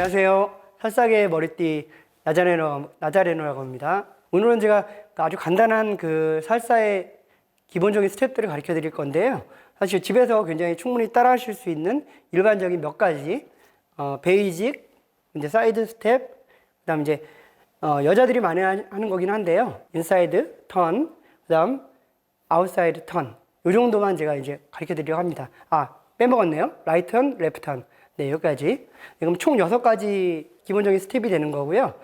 안녕하세요. 살싸게 머리띠 나자레노, 나자레노라고 합니다. 오늘은 제가 아주 간단한 그 살사의 기본적인 스텝들을 가르쳐 드릴 건데요. 사실 집에서 굉장히 충분히 따라 하실 수 있는 일반적인 몇 가지, 어, 베이직, 이제 사이드 스텝, 그 다음 이제, 어, 여자들이 많이 하- 하는 거긴 한데요. 인사이드, 턴, 그 다음 아웃사이드 턴. 요 정도만 제가 이제 가르쳐 드리려고 합니다. 아, 빼먹었네요. 라이트 턴, 레프트 턴. 네, 여기까지. 네, 그럼 총 여섯 가지 기본적인 스텝이 되는 거고요.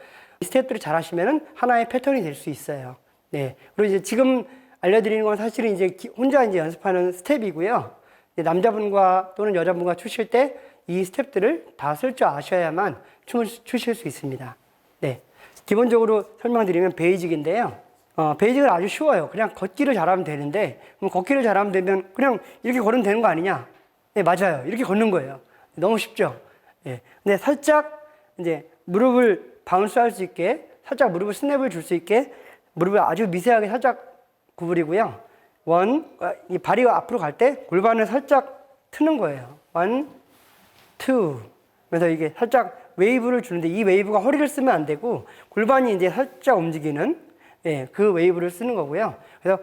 이 스텝들을 잘 하시면은 하나의 패턴이 될 수 있어요. 네. 그리고 이제 지금 알려드리는 건 사실은 이제 기- 혼자 이제 연습하는 스텝이고요. 남자분과 또는 여자분과 추실 때 이 스텝들을 다 쓸 줄 아셔야만 춤을 추실 수 있습니다. 네. 기본적으로 설명드리면 베이직인데요. 어, 베이직은 아주 쉬워요. 그냥 걷기를 잘하면 되는데, 그럼 걷기를 잘하면 되면 그냥 이렇게 걸으면 되는 거 아니냐? 네, 맞아요. 이렇게 걷는 거예요. 너무 쉽죠? 예. 근데 살짝 이제 무릎을 바운스 할 수 있게, 살짝 무릎을 스냅을 줄 수 있게, 무릎을 아주 미세하게 살짝 구부리고요. 원, 아, 이 발이 앞으로 갈 때 골반을 살짝 트는 거예요. 원, 투. 그래서 이게 살짝 웨이브를 주는데 이 웨이브가 허리를 쓰면 안 되고 골반이 이제 살짝 움직이는 예, 그 웨이브를 쓰는 거고요. 그래서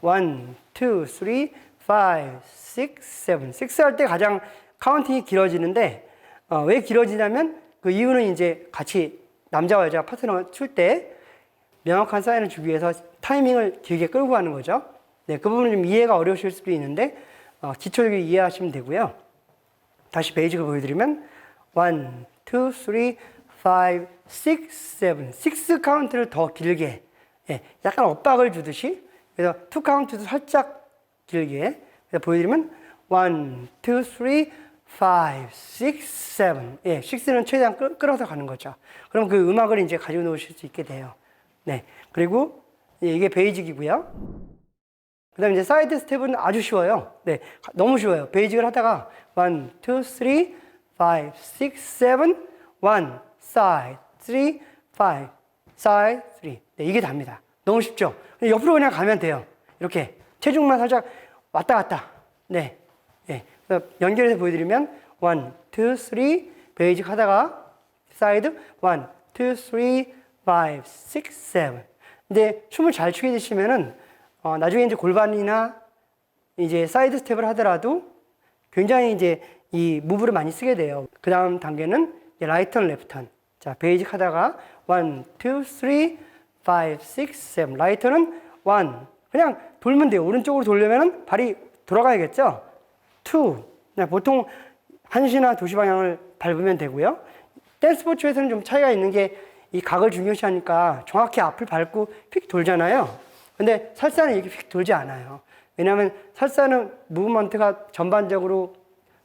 원, 투, 쓰리, 파이브, 식스, 세븐. 식스 할 때 가장 카운팅이 길어지는데 어, 왜 길어지냐면 그 이유는 이제 같이 남자와 여자가 파트너 출 때 명확한 사인을 주기 위해서 타이밍을 길게 끌고 가는 거죠. 네, 그 부분은 좀 이해가 어려우실 수도 있는데 어, 기초적으로 이해하시면 되고요. 다시 베이직을 보여드리면 1, 2, 3, 5, 6, 7 6 카운트를 더 길게 예, 약간 엇박을 주듯이 그래서 2 카운트도 살짝 길게 보여드리면 1, 2, 3, 5, 6, 7 예, 6는 최대한 끌, 끌어서 가는 거죠. 그럼 그 음악을 이제 가지고 노실 수 있게 돼요. 네, 그리고 예, 이게 베이직이고요. 그 다음에 이제 사이드 스텝은 아주 쉬워요. 네, 너무 쉬워요. 베이직을 하다가 1, 2, 3, 5, 6, 7, 1, side, 3, 5, side, 3. 네, 이게 답니다. 너무 쉽죠? 옆으로 그냥 가면 돼요. 이렇게. 체중만 살짝 왔다 갔다. 네. 네. 연결해서 보여드리면 1, 2, 3, 베이직 하다가 사이드 1, 2, 3, 5, 6, 7. 근데 춤을 잘 추게 되시면은 어, 나중에 이제 골반이나 이제 사이드 스텝을 하더라도 굉장히 이제 이 무브를 많이 쓰게 돼요. 그 다음 단계는 이제 라이트 턴, 레프트 턴. 자, 베이직 하다가 1, 2, 3, 5, 6, 7. 라이트는 1. 그냥 돌면 돼요. 오른쪽으로 돌려면은 발이 돌아가야겠죠? 2. 그냥 보통 1시나 2시 방향을 밟으면 되고요. 댄스 스포츠에서는 좀 차이가 있는 게 이 각을 중요시하니까 정확히 앞을 밟고 픽 돌잖아요. 근데 살사는 이렇게 픽 돌지 않아요. 왜냐하면 살사는 무브먼트가 전반적으로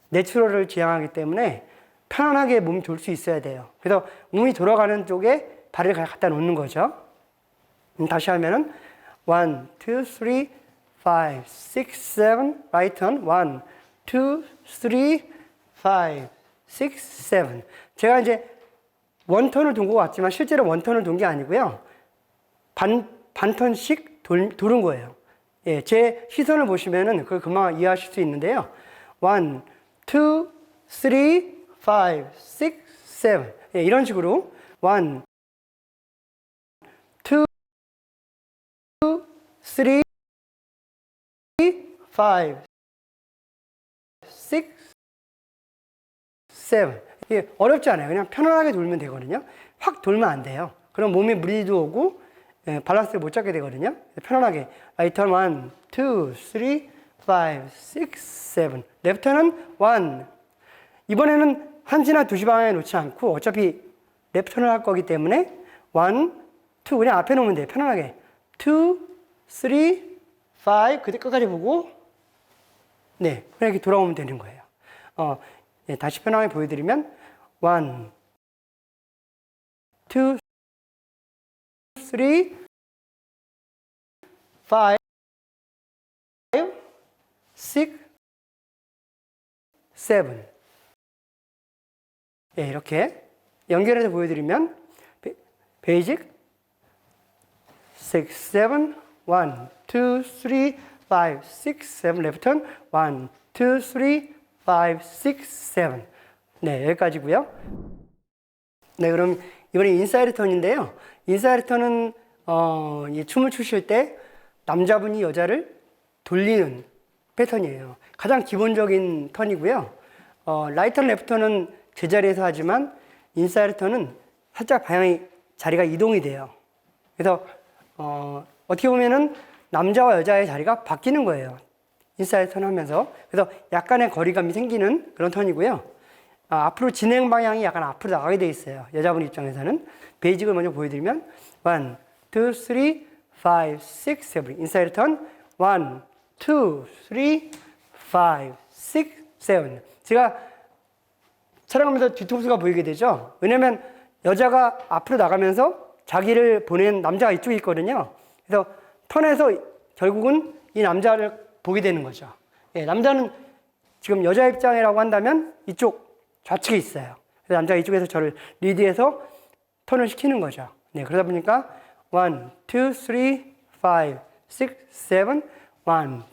내추럴을 지향하기 때문에 편안하게 몸이 돌 수 있어야 돼요. 그래서 몸이 돌아가는 쪽에 발을 갖다 놓는 거죠. 음, 다시 하면은 1, 2, 3, 5, 6, 7, right turn 1, 2, 3, 5, 6, 7. 제가 이제 원턴을 돈것 같지만 실제로 원턴을 돈게 아니고요. 반, 반턴씩 돌, 도는 거예요. 예, 제 시선을 보시면은 그걸 금방 이해하실 수 있는데요. 1, 2, 3, 5, 6, 7. 예, 이런 식으로 1, 2, 3, 5, 7. 이게 어렵지 않아요. 그냥 편안하게 돌면 되거든요. 확 돌면 안 돼요. 그럼 몸에 무리도 오고 예, 밸런스를 못 잡게 되거든요. 편안하게 라이턴 1, 2, 3, 5, 6, 7. 레프턴은 1. 이번에는 한시나 두시 방향에 놓지 않고 어차피 레프턴을 할 거기 때문에 1, 2 그냥 앞에 놓으면 돼요. 편안하게 2, 3, 5 그때 끝까지 보고 네 그냥 이렇게 돌아오면 되는 거예요. 어, 네, 다시 편하게 보여드리면 1, 2, 3, 5, 6, 7. 예, 이렇게 연결해서 보여드리면 베, 베이직 6, 7, 1, 2, 3, 5, 6, 7 레프턴 1, 2, 3, 5, 6, 7 네, 여기까지고요. 네, 그럼 이번에 인사이드 턴인데요. 인사이드 턴은 어, 이 춤을 추실 때 남자분이 여자를 돌리는 패턴이에요. 가장 기본적인 턴이고요. 어, 라이터 레프터는 제자리에서 하지만 인사이드 턴은 살짝 방향이 자리가 이동이 돼요. 그래서 어, 어떻게 보면은 남자와 여자의 자리가 바뀌는 거예요. 인사이드 턴 하면서. 그래서 약간의 거리감이 생기는 그런 턴이고요. 아, 앞으로 진행 방향이 약간 앞으로 나가게 돼 있어요. 여자분 입장에서는. 베이직을 먼저 보여드리면 1, 2, 3, 5, 6, 7 인사이드 턴 1, 2, 3, 5, 6, 7 제가 촬영하면서 뒤통수가 보이게 되죠. 왜냐면 여자가 앞으로 나가면서 자기를 보낸 남자가 이쪽에 있거든요. 그래서 턴에서 결국은 이 남자를 보게 되는 거죠. 예, 남자는 지금 여자 입장이라고 한다면 이쪽 좌측에 있어요. 그래서 남자가 이쪽에서 저를 리드해서 턴을 시키는 거죠. 네, 그러다 보니까 1, 2, 3, 5, 6, 7, 1,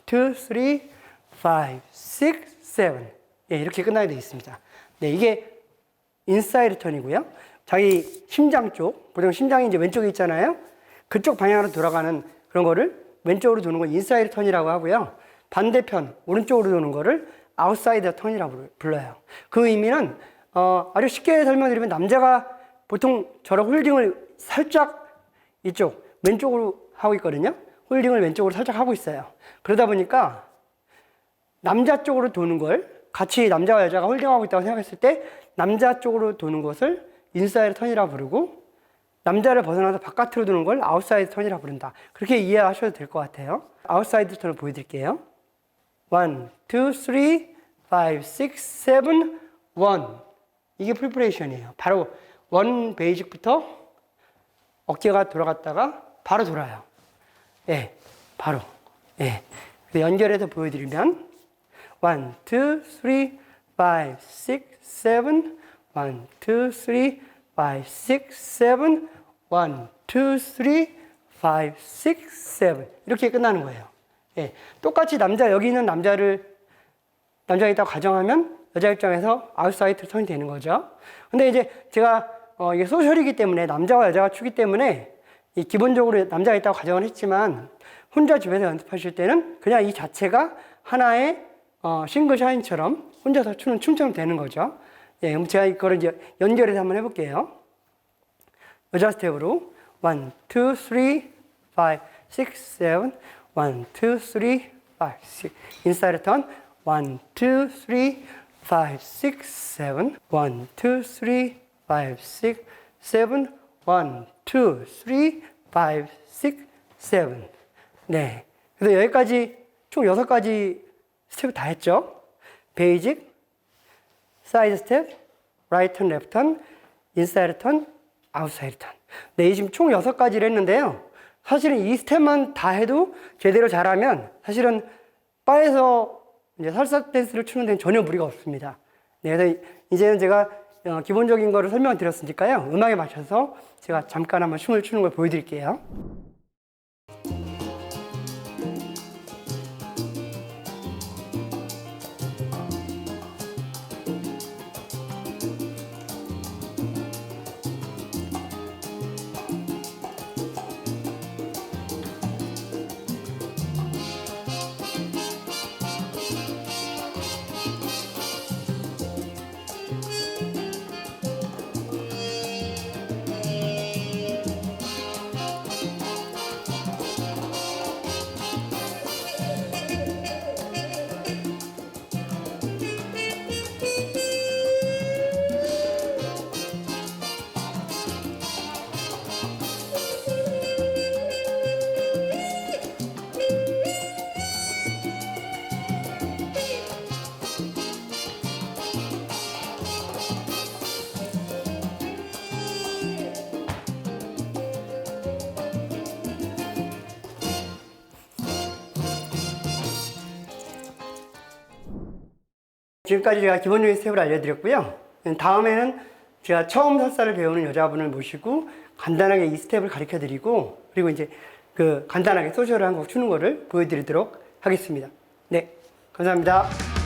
2, 3, 5, 6, 7. 예, 이렇게 끝나게 되어 있습니다. 네, 이게 인사이드 턴이고요. 자기 심장 쪽, 보통 심장이 이제 왼쪽에 있잖아요. 그쪽 방향으로 돌아가는 그런 거를 왼쪽으로 도는 걸 인사이드 턴이라고 하고요. 반대편, 오른쪽으로 도는 거를 아웃사이드 턴이라고 불러요. 그 의미는 어, 아주 쉽게 설명드리면 남자가 보통 저런 홀딩을 살짝 이쪽 왼쪽으로 하고 있거든요. 홀딩을 왼쪽으로 살짝 하고 있어요. 그러다 보니까 남자 쪽으로 도는 걸 같이 남자와 여자가 홀딩하고 있다고 생각했을 때 남자 쪽으로 도는 것을 인사이드 턴이라 부르고 남자를 벗어나서 바깥으로 도는 걸 아웃사이드 턴이라 부른다. 그렇게 이해하셔도 될 것 같아요. 아웃사이드 턴을 보여드릴게요. 1, 2, 3, 5, 6, 7, 1. 이게 프리프레이션이에요. 바로 원 베이직부터 어깨가 돌아갔다가 바로 돌아요. 예, 바로. 예. 연결해서 보여드리면 1, 2, 3, 5, 6, 7 1, 2, 3, 5, 6, 7 1, 2, 3, 5, 6, 7 이렇게 끝나는 거예요. 예. 똑같이 남자 여기 있는 남자를 남자가 있다고 가정하면 여자 입장에서 아웃사이드 턴이 되는 거죠. 근데 이제 제가 어, 이게 소셜이기 때문에 남자와 여자가 추기 때문에 이 기본적으로 남자가 있다고 가정을 했지만 혼자 집에서 연습하실 때는 그냥 이 자체가 하나의 어, 싱글 샤인처럼 혼자서 추는 춤처럼 되는 거죠. 예, 그럼 제가 이거를 이제 연결해서 한번 해볼게요. 여자 스텝으로 1, 2, 3, 5, 6, 7 1, 2, 3, 5, 6 인사이드 턴. 1, 2, 3, 5, 6, 7 1, 2, 3, 5, 6, 7 1, 2, 3, 5, 6, 7 네. 그래서 여기까지 총 6가지 스텝 다 했죠. 베이직, 사이드 스텝, 라이트 턴, 레프트 턴, 인사이드 턴, 아웃사이드 턴. 네, 지금 총 6가지를 했는데요. 사실은 이 스텝만 다 해도 제대로 잘하면 사실은 바에서 이제 살사 댄스를 추는 데는 전혀 무리가 없습니다. 네, 그래서 이제는 제가 어, 기본적인 거를 설명을 드렸으니까요. 음악에 맞춰서 제가 잠깐 한번 춤을 추는 걸 보여드릴게요. 지금까지 제가 기본적인 스텝을 알려드렸고요. 다음에는 제가 처음 살사를 배우는 여자분을 모시고 간단하게 이 스텝을 가르쳐 드리고 그리고 이제 그 간단하게 소셜을 한 곡 추는 거를 보여드리도록 하겠습니다. 네, 감사합니다.